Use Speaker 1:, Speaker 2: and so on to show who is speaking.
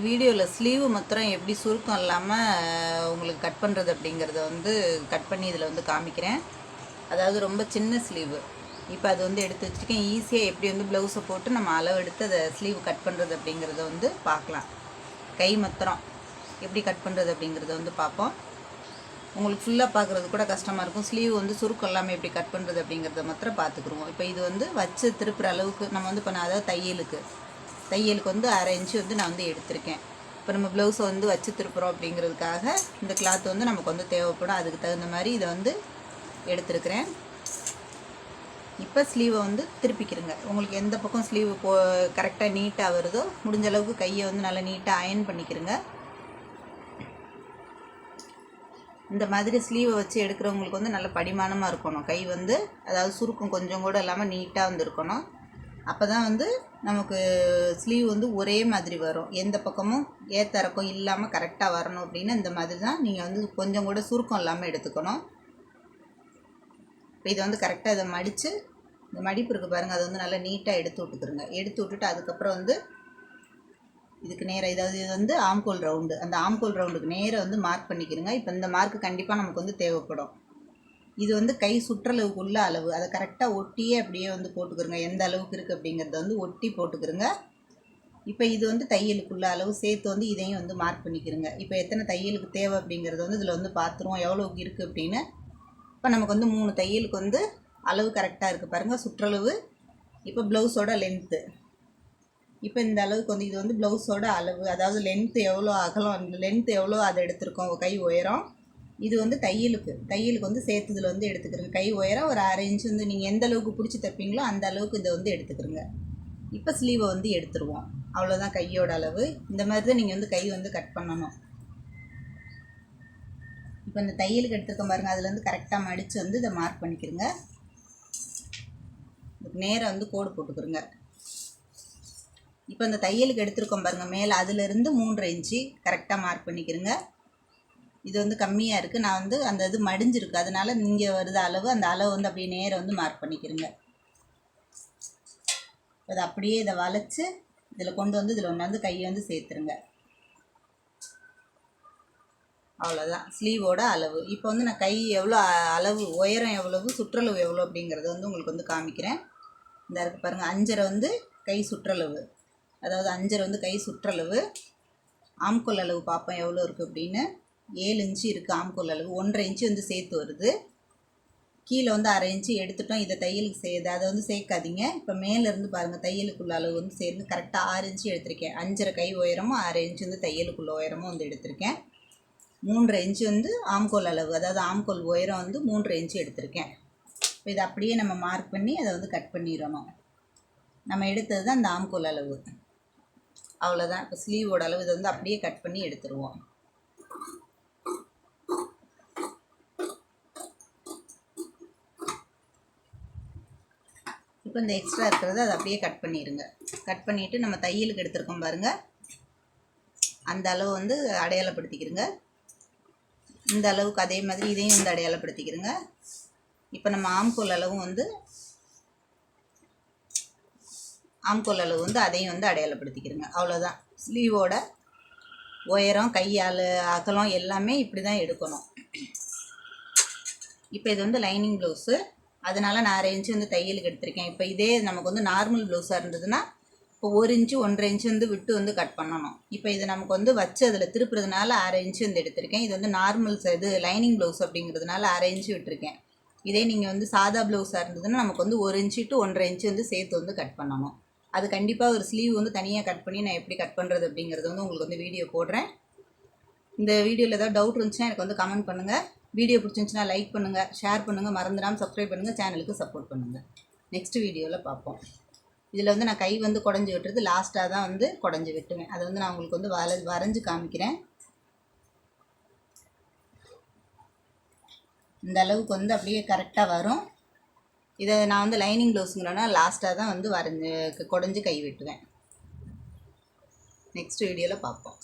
Speaker 1: வீடியோவில் ஸ்லீவு மாத்திரம் எப்படி சுருக்கம் இல்லாமல் உங்களுக்கு கட் பண்ணுறது அப்படிங்கிறத வந்து கட் பண்ணி இதில் வந்து காமிக்கிறேன். அதாவது ரொம்ப சின்ன ஸ்லீவு இப்போ அது வந்து எடுத்து வச்சுருக்கேன். ஈஸியாக எப்படி வந்து ப்ளவுஸை போட்டு நம்ம அளவு எடுத்து அதை ஸ்லீவ் கட் பண்ணுறது அப்படிங்கிறத வந்து பார்க்கலாம். கை மாத்திரம் எப்படி கட் பண்ணுறது அப்படிங்கிறத வந்து பார்ப்போம். உங்களுக்கு ஃபுல்லாக பார்க்குறது கூட கஷ்டமாக இருக்கும். ஸ்லீவ் வந்து சுருக்கம் இல்லாமல் எப்படி கட் பண்ணுறது அப்படிங்கிறத மாத்திரம் பார்த்துக்குருவோம். இப்போ இது வந்து வச்சு திருப்புற அளவுக்கு நம்ம வந்து பண்ண அதாவது தையலுக்கு. தையலுக்கு வந்து அரை இன்ச்சு வந்து நான் வந்து எடுத்திருக்கேன். இப்போ நம்ம ப்ளவுஸை வந்து வச்சு திருப்புறோம் அப்படிங்கிறதுக்காக இந்த கிளாத் வந்து நமக்கு வந்து தேவைப்படும். அதுக்கு தகுந்த மாதிரி இதை வந்து எடுத்துருக்கிறேன். இப்போ ஸ்லீவை வந்து திருப்பிக்கிறங்க. உங்களுக்கு எந்த பக்கம் ஸ்லீவ் போ கரெக்டாக நீட்டாக வருதோ முடிஞ்ச அளவுக்கு கையை வந்து நல்லா நீட்டாக அயன் பண்ணிக்கிறங்க. இந்த மாதிரி ஸ்லீவை வச்சு எடுக்கிறவங்களுக்கு வந்து நல்ல படிமானமாக இருக்கணும். கை வந்து அதாவது சுருக்கம் கொஞ்சம் கூட இல்லாமல் நீட்டாக வந்து இருக்கணும். அப்போ தான் வந்து நமக்கு ஸ்லீவ் வந்து ஒரே மாதிரி வரும். எந்த பக்கமும் ஏத்த இல்லாமல் கரெக்டாக வரணும் அப்படின்னு இந்த மாதிரி தான் நீங்கள் வந்து கொஞ்சம் கூட சுருக்கம் இல்லாமல் எடுத்துக்கணும். இப்போ இதை வந்து கரெக்டாக இதை மடித்து இந்த மடிப்பு இருக்குது பாருங்கள் அதை வந்து நல்லா நீட்டாக எடுத்து விட்டுக்குருங்க எடுத்து விட்டுட்டு அதுக்கப்புறம் வந்து இதுக்கு நேராக இதாவது இது வந்து ஆம்கோல் ரவுண்டு அந்த ஆம்கோல் ரவுண்டுக்கு நேராக வந்து மார்க் பண்ணிக்கிறங்க இப்போ இந்த மார்க் கண்டிப்பாக நமக்கு வந்து தேவைப்படும். இது வந்து கை சுற்றளவுக்குள்ள அளவு. அதை கரெக்டாக ஒட்டியே அப்படியே வந்து போட்டுக்கிறங்க எந்த அளவுக்கு இருக்குது அப்படிங்கிறத வந்து ஒட்டி போட்டுக்கிறங்க இப்போ இது வந்து தையலுக்குள்ள அளவு. சேர்த்து வந்து இதையும் வந்து மார்க் பண்ணிக்கிறங்க இப்போ எத்தனை தையலுக்கு தேவை அப்படிங்கிறத வந்து இதில் வந்து பார்த்துருவோம் எவ்வளோக்கு இருக்குது அப்படின்னு. இப்போ நமக்கு வந்து மூணு தையலுக்கு வந்து அளவு கரெக்டாக இருக்குது பாருங்கள் சுற்றளவு. இப்போ ப்ளவுஸோட லென்த்து இப்போ இந்த அளவுக்கு வந்து இது வந்து ப்ளவுஸோட அளவு. அதாவது லென்த்து எவ்வளோ அகலம் லென்த்து எவ்வளோ அதை எடுத்திருக்கோம். கை உயரம். இது வந்து தையலுக்கு தையலுக்கு வந்து சேர்த்ததில் வந்து எடுத்துக்கிறங்க. கை உயரம் ஒரு அரை இன்ச் வந்து நீங்கள் எந்த அளவுக்கு பிடிச்சி தைப்பீங்களோ அந்த அளவுக்கு இதை வந்து எடுத்துக்கிறங்க. இப்போ ஸ்லீவை வந்து எடுத்துருவோம். அவ்வளோதான் கையோட அளவு. இந்த மாதிரி தான் நீங்கள் வந்து கை வந்து கட் பண்ணணும். இப்போ இந்த தையலுக்கு எடுத்துருக்க பாருங்க அதுலேருந்து கரெக்டாக மடித்து வந்து இதை மார்க் பண்ணிக்கிறங்க. நேராக வந்து கோடு போட்டுக்கிறங்க. இப்போ இந்த தையலுக்கு எடுத்துருக்கோம் பாருங்கள் மேலே அதிலிருந்து மூன்றரை இன்ச்சு கரெக்டாக மார்க் பண்ணிக்கிறங்க. இது வந்து கம்மியாக இருக்குது நான் வந்து அந்த இது மடிஞ்சிருக்கு. அதனால் இங்கே வருது அளவு அந்த அளவு வந்து அப்படியே நேரம் வந்து மார்க் பண்ணிக்கிறேங்க அதை அப்படியே இதை வளைச்சி இதில் கொண்டு வந்து இதில் ஒன்று வந்து கையை வந்து சேர்த்துருங்க. அவ்வளோதான் ஸ்லீவோட அளவு. இப்போ வந்து நான் கை எவ்வளோ அளவு உயரம் எவ்வளவு சுற்றளவு எவ்வளோ அப்படிங்கிறத வந்து உங்களுக்கு வந்து காமிக்கிறேன். இந்த இருக்குது பாருங்கள் அஞ்சரை வந்து கை சுற்றளவு. அதாவது அஞ்சரை வந்து கை சுற்றளவு. ஆம்கொள் அளவு பார்ப்போம் எவ்வளோ இருக்குது அப்படின்னு. ஏழு இன்ச்சு இருக்குது ஆம்கோல் அளவு. ஒன்றரை இன்ச்சு வந்து சேர்த்து வருது. கீழே வந்து அரை இன்ச்சு எடுத்துட்டோம். இதை தையலுக்கு செய்யுது அதை வந்து சேர்க்காதீங்க. இப்போ மேலேருந்து பாருங்கள் தையலுக்குள்ள அளவு வந்து சேர்ந்து கரெக்டாக ஆறு இன்ச்சு எடுத்திருக்கேன். அஞ்சரை கை உயரமும் அரை இன்ச்சு வந்து தையலுக்குள்ள உயரமும் வந்து எடுத்திருக்கேன். மூன்றரை இன்ச்சு வந்து ஆம்கோல் அளவு. அதாவது ஆம்கோல் உயரம் வந்து மூன்றரை இன்ச்சு எடுத்திருக்கேன். இப்போ இதை அப்படியே நம்ம மார்க் பண்ணி அதை வந்து கட் பண்ணிடணும். நம்ம எடுத்தது தான் அந்த ஆம்கோல் அளவு. அவ்வளோதான் இப்போ ஸ்லீவோட அளவு இதை வந்து அப்படியே கட் பண்ணி எடுத்துருவோம். இப்போ இந்த எக்ஸ்ட்ரா இருக்கிறத அதை அப்படியே கட் பண்ணிடுங்க கட் பண்ணிவிட்டு நம்ம தையலுக்கு எடுத்துருக்கோம் பாருங்கள் அந்த அளவு வந்து அடையாளப்படுத்திக்கிறங்க இந்த அளவுக்கு அதே மாதிரி இதையும் வந்து அடையாளப்படுத்திக்கிறங்க இப்போ நம்ம ஆம்கோல் அளவும் வந்து ஆம்கோல் அளவு வந்து அதையும் வந்து அடையாளப்படுத்திக்கிறங்க அவ்வளோதான் ஸ்லீவோட உயரம் கையால் அகலம் எல்லாமே இப்படி தான் எடுக்கணும். இப்போ இது வந்து லைனிங் ப்ளவுஸு அதனால் நான் அரை இன்ச்சு வந்து தையலுக்கு எடுத்திருக்கேன். இப்போ இதே நமக்கு வந்து நார்மல் ப்ளவுஸாக இருந்ததுன்னா இப்போ ஒரு இன்ச்சு ஒன்றரை இன்ச்சு வந்து விட்டு வந்து கட் பண்ணணும். இப்போ இது நமக்கு வந்து வச்சு அதில் திருப்புறதுனால அரை இன்ச்சு வந்து எடுத்திருக்கேன். இது வந்து நார்மல் இது லைனிங் ப்ளவுஸ் அப்படிங்கிறதுனால அரை இன்ச்சு விட்டுருக்கேன். இதே நீங்கள் வந்து சாதா ப்ளவுஸாக இருந்ததுன்னா நமக்கு வந்து ஒரு இன்ச்சு டு ஒன்றரை இன்ச்சு வந்து சேர்த்து வந்து கட் பண்ணணும். அது கண்டிப்பாக ஒரு ஸ்லீவ் வந்து தனியாக கட் பண்ணி நான் எப்படி கட் பண்ணுறது அப்படிங்கிறது வந்து உங்களுக்கு வந்து வீடியோ போடுறேன். இந்த வீடியோவில் ஏதாவது டவுட் இருந்துச்சுன்னா எனக்கு வந்து கமெண்ட் பண்ணுங்கள் வீடியோ பிடிச்சிருந்துச்சுன்னா லைக் பண்ணுங்கள் ஷேர் பண்ணுங்கள் மறந்துடாமல் சப்ஸ்கிரைப் பண்ணுங்கள் சேனலுக்கு சப்போர்ட் பண்ணுங்கள் நெக்ஸ்ட் வீடியோவில் பார்ப்போம். இதில் வந்து நான் கை வந்து குடஞ்சி விட்டுறது லாஸ்ட்டாக தான் வந்து குடஞ்சி விட்டுவேன். அதை வந்து நான் உங்களுக்கு வந்து வர வரைஞ்சி காமிக்கிறேன். இந்த அளவுக்கு வந்து அப்படியே கரெக்டாக வரும். இதை நான் வந்து லைனிங் ப்ளவுஸுங்கிறனா லாஸ்ட்டாக தான் வந்து வரைஞ்சி குடஞ்சி கை வெட்டுவேன். நெக்ஸ்ட் வீடியோவில் பார்ப்போம்.